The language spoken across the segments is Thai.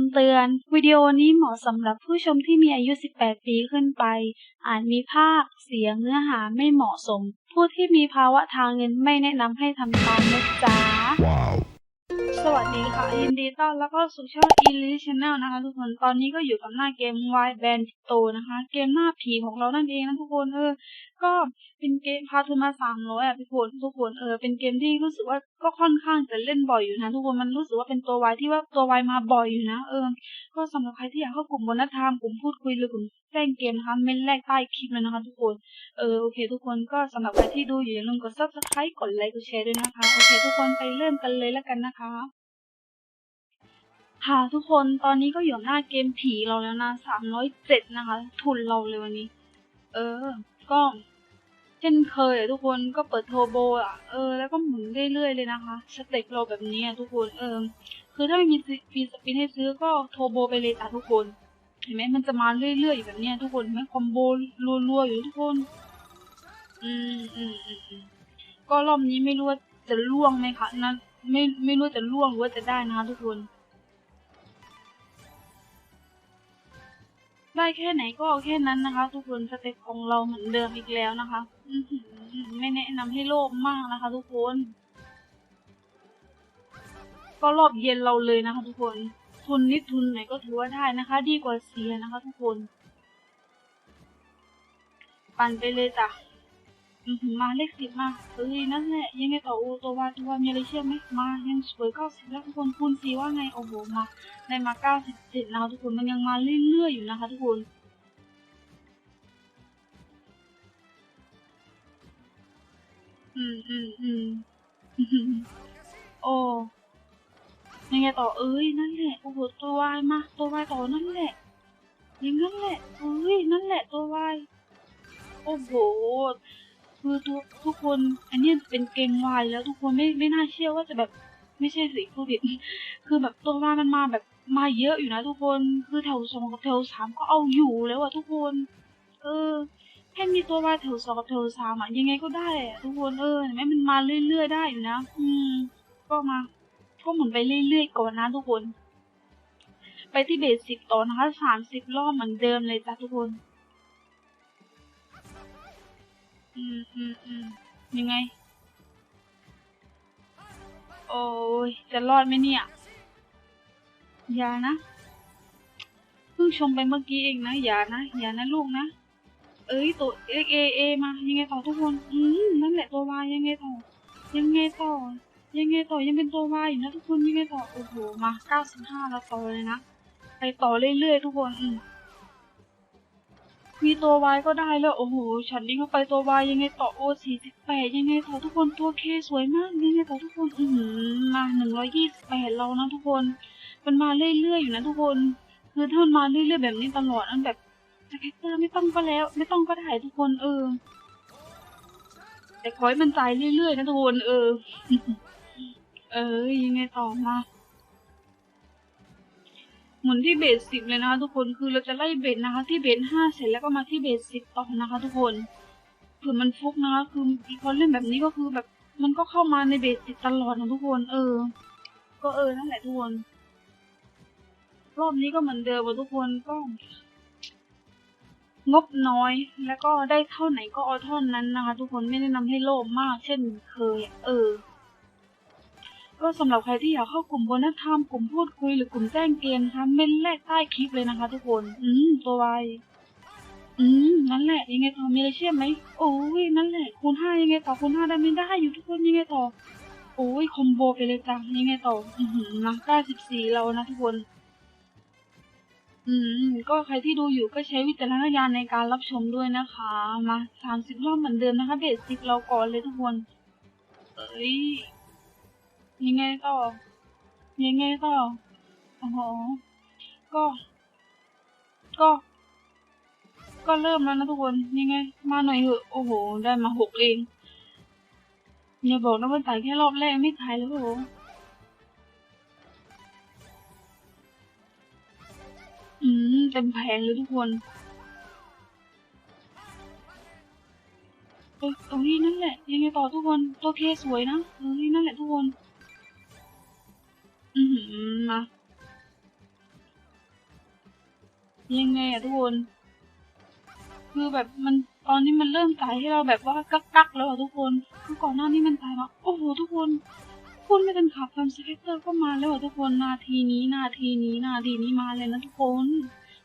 ำเตือน วิดีโอนี้เหมาะสำหรับผู้ชมที่มีอายุ 18 ปีขึ้นไป อาจมีภาพ เสียงเนื้อหาไม่เหมาะสม ผู้ที่มีภาวะทางเงินไม่แนะนำให้ทำตามนะจ๊ะ Wow. สวัสดีค่ะ ยินดีต้อนรับเข้าสู่ช่อง e l i t Channel นะคะทุกคน ตอนนี้ก็อยู่กับหน้าเกม Wild Band โตนะคะ เกมหน้าผีของเรานั่นเองนะทุกคนเออ ก็เป็นเกมพาทุนมาสามร้อยอะทุกคนทุกคนเออ เป็นเกมที่รู้สึกว่า ก็ค่อนข้างจะเล่นบ่อยอยู่นะทุกคนมันรู้สึกว่าเป็นตัววายที่ว่าตัววายมาบ่อยอยู่นะ เออ ก็สำหรับใครที่อยากเข้ากลุ่มบนธรรมกลุ่มพูดคุยหรือกลุ่มแจ้งเกมนะคะเมนแรกใต้คลิปเลยนะคะทุกคน เออโอเค ทุกคนก็สำหรับใครที่ดูอยู่อย่าลืมกด subscribe กดไลค์กดแชร์ด้วยนะคะโอเค ทุกคนไปเริ่มกันเลยแล้วกันนะคะค่ะทุกคนตอนนี้ก็อยู่หน้าเกมผีเราแล้วนะสามร้อยเจ็ดนะคะ ทุนเราเลยวันนี้ เออ ก็ เช่นเคยอะทุกคนก็เปิดโทโบอะเออแล้วก็หมุนเรื่อยๆเลยนะคะ สเต็ปเราแบบนี้อะทุกคนเออคือถ้าไม่มีฟีสปินให้ซื้อก็โทโบไปเลยจ้ะทุกคนเห็นไหมมันจะมาเรื่อยๆอยู่แบบนี้ทุกคนไหมคอมโบรัวๆอยู่ทุกคน อืมอืมอืมอืมก็รอบนี้ไม่รู้ว่าจะล่วงไหมคะนะไม่ไม่รู้จะล่วงหรือว่าจะได้นะคะทุกคน ได้แค่ไหนก็เอาแค่นั้นนะคะ ทุกคนสเต็ปของเราเหมือนเดิมอีกแล้วนะคะไม่แนะนำให้โลภมากนะคะ ทุกคน ก็รอบเย็นเราเลยนะคะ ทุกคน ทุนนิดทุนไหนก็ถือว่าได้นะคะ ดีกว่าเสียนะคะ ทุกคน ปั่นไปเลยจ้ะ อือหือมาเลขสิบมาเอ้ยนั่นแหละยังไงต่ออูตัววาตัววามีอะไรเชื่อไหมมายังสวยเก้าสิบแล้วทุกคนคูณสีว่าไงโอ้โหมาได้มาเก้าสิบเจ็ดนะคะทุกคนมันยังมาเรื่อยๆอยู่นะคะ ทุกคนอืมอืมอืมอื้อหือโอ้ยังไงต่อเอ้ยนั่นแหละโอ้โหตัววายมาตัววายต่อนั่นแหละยังนั่นแหละเอ้ยนั่นแหละตัววายโอ้โห คือทุกทุกคน อันนี้เป็นเกมวายแล้วทุกคนไม่ไม่น่าเชื่อว่าจะแบบไม่ใช่สิผู้ผิด คือแบบตัววายมันมาแบบมาเยอะอยู่นะทุกคน คือแถวสองกับแถวสามก็เอาอยู่แล้วอะทุกคน เออแค่มีตัววายแถวสองกับแถวสามอะยังไงก็ได้อะทุกคนเออเห็นไหมมันมาเรื่อยๆได้อยู่นะ อืม ก็มาก็หมุนไปเรื่อยๆก่อนนะทุกคน ไปที่เบสสิบต่อนะคะสามสิบรอบเหมือนเดิมเลยจ้ะทุกคน อืมอืมอืมยังไง โอ้ยจะรอดไหมเนี่ย อย่านะ เพิ่งชมไปเมื่อกี้เองนะ อย่านะ อย่านะลูกนะ เอ้ยตัวเอเอเอมา ยังไงต่อทุกคน อืมนั่นแหละตัววายยังไงต่อ ยังไงต่อ ยังไงต่อ ยังเป็นตัววายอยู่นะทุกคน ยังไงต่อ โอ้โห มาเก้าสิบห้าแล้วต่อเลยนะ ไปต่อเรื่อยๆทุกคน อืม มีตัววายก็ได้แล้ว โอ้โห ฉันนี่เข้าไปตัววายยังไงต่อโอ้สี่สิบแปดยังไงต่อทุกคนตัวเคสวยมากยังไงต่อทุกคนอือหือมาหนึ่งร้อยยี่สิบแปดเรานะทุกคน มันมาเรื่อยๆอยู่นะทุกคน คือถ้ามันมาเรื่อยๆแบบนี้ตลอดอันแบบสเก็ตเตอร์ไม่ต้องก็แล้ว ไม่ต้องก็ได้ทุกคนเออ แต่ขอให้มันใจเรื่อยๆนะทุกคนเออ เออยังไงต่อมา หมุนที่เบสสิบเลยนะคะทุกคนคือเราจะไล่เบสนะคะ ที่เบสห้าเสร็จแล้วก็มาที่เบสสิบต่อนะคะ ทุกคนเผื่อมันฟุกนะคะคือพอเล่นแบบนี้ก็คือแบบมันก็เข้ามาในเบสสิบตลอดนะทุกคน เออ ก็เออนั่นแหละทุกคน รอบนี้ก็เหมือนเดิมทุกคนก็งบน้อยแล้วก็ได้เท่าไหนก็เอาเท่านั้นนะคะ ทุกคนไม่แนะนำให้โลภมากเช่นเคย เออ ก็สำหรับใครที่อยากเข้ากลุ่มบนนักธรรมกลุ่มพูดคุยหรือกลุ่มแจ้งเกมนะคะเมนแรกใต้คลิปเลยนะคะ ทุกคน อืมตัววายอืมนั่นแหละยังไงต่อมีอะไรเชื่อไหมโอ้ยนั่นแหละคูณห้ายังไงต่อคูณห้าได้ไม่ได้อยู่ทุกคนยังไงต่อโอ้ยคอมโบไปเลยจ้ะยังไงต่อ อือหือนะเก้าสิบสี่เรานะทุกคนอืมก็ใครที่ดูอยู่ก็ใช้วิจารณญาณในการรับชมด้วยนะคะ มาสามสิบรอบเหมือนเดิมนะคะ เบสสิบเราก่อนเลยทุกคน เอ้ย ยังไงต่อ ยังไงต่อโอ้โหก็ ก็ ก็เริ่มแล้วนะทุกคน ยังไง มาหน่อยเหอะ โอ้โห ได้มาหกเองอย่าบอกนะว่าจ่ายแค่รอบแรกไม่จ่ายแล้วโอ้โหอืม เต็มแผงเลยทุกคนเอ้ยเอ้นั่นแหละ ยังไงต่อทุกคน ตัวเคสวยนะเอ้ยนั่นแหละทุกคน อือหือมายังไงอะทุกคน คือแบบมันตอนนี้มันเริ่มจ่ายให้เราแบบว่ากักกักๆแล้วอะทุกคนคือก่อนหน้านี้มันจ่ายมาโอ้โหทุกคนพูดไม่ทันขับทำสเก็ตเตอร์ก็มาแล้วอะทุกคนนาทีนี้นาทีนี้นาทีนี้มาเลยนะทุกคน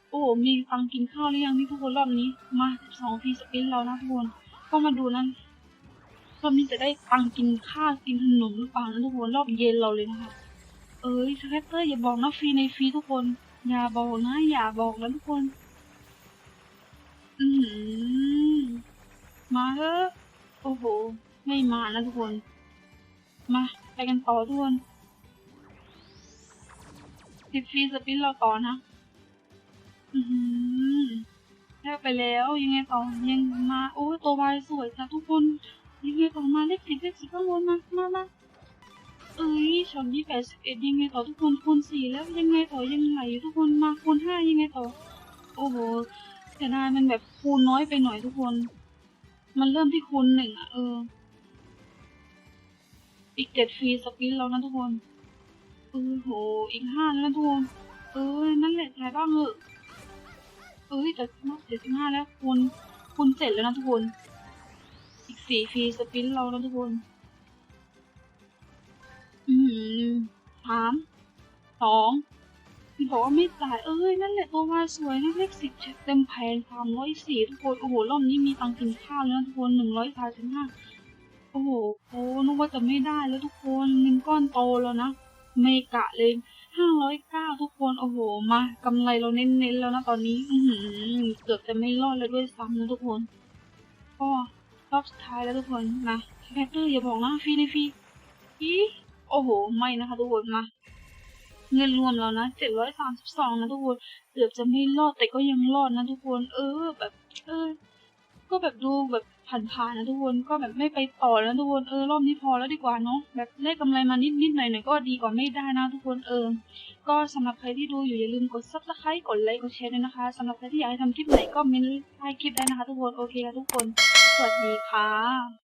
โอ้โหมีตังกินข้าวหรือยังนี่ทุกคนรอบนี้มาสองทีสปินเรานะทุกคนก็มาดูนั้นรอบนี้จะได้ตังกินข้าวกินขนมหรือเปล่านะทุกคนรอบเย็นเราเลยนะคะ เอ้ยสเก็ตเตอร์อย่าบอกนะฟรีในฟรีทุกคน อย่าบอกนะ อย่าบอกนะทุกคน อือหือมาเถอะโอ้โห ไม่มานะทุกคน มาไปกันต่อทุกคนสิบฟรีสปินเราต่อนะ อือหือได้ไปแล้วยังไงต่อยังมา โอ้ตัววายสวยจ้ะทุกคนยังไงต่อมาเลขสิบเลขสิบข้างบนมามามา เอ้ยช็อตนี้แปดสิบเอ็ดยังไงต่อทุกคนคูณสี่แล้วยังไงต่อยังไหลทุกคนมาคูณห้ายังไงต่อ โอ้โหแต่นายมันแบบคูณน้อยไปหน่อยทุกคน มันเริ่มที่คูณหนึ่งอะเออ อีกเจ็ดฟรีสปินแล้วนะทุกคนเออโหอีกห้าแล้วนะทุกคนเออนั่นแหละถ่ายบ้างเถอะเอ้ยแต่นอกเจ็ดสิบห้าแล้วคูณคูณเจ็ดแล้วนะทุกคน อีกสี่ฟรีสปินเราแล้วทุกคน อืมสามสองที่บอกว่าไม่จ่ายเอ้ยนั่นแหละตัววายสวยนะเลขสิบเต็มแผงสามร้อยสี่ทุกคนโอ้โหรอบนี้มีตังค์กินข้าวแล้วนะทุกคนหนึ่งร้อยสามสิบห้าโอ้โหโอ้นึกว่าจะไม่ได้แล้วทุกคนเงินก้อนโตแล้วนะเมกะเลยห้าร้อยเก้าทุกคนโอ้โหมากำไรเราเน้นๆแล้วนะตอนนี้อืเกือบจะไม่รอดแล้วด้วยซ้ำนะทุกคนก็รอบสุดท้ายแล้วทุกคนนะแพทเตอร์อย่าบอกนะฟรีในฟรีอี โอ้โห ไม่นะคะทุกคนมา เงินรวมแล้วนะเจ็ดร้อยสามสิบสองนะทุกคน เกือบจะไม่รอดแต่ก็ยังรอดนะทุกคน เออ แบบ เออ ก็แบบดูแบบผ่านๆนะทุกคน ก็แบบไม่ไปต่อแล้วทุกคน เออ รอบนี้พอแล้วดีกว่าเนาะ แบบได้กำไรมานิดๆหน่อยๆก็ดีกว่าไม่ได้นะทุกคน เออ ก็สำหรับใครที่ดูอยู่อย่าลืมกด subscribe กดไลค์ กดแชร์ด้วยนะคะสำหรับใครที่อยากให้ทำคลิปไหนก็เมนใต้คลิปได้นะคะ ทุกคน โอเคค่ะทุกคน สวัสดีค่ะ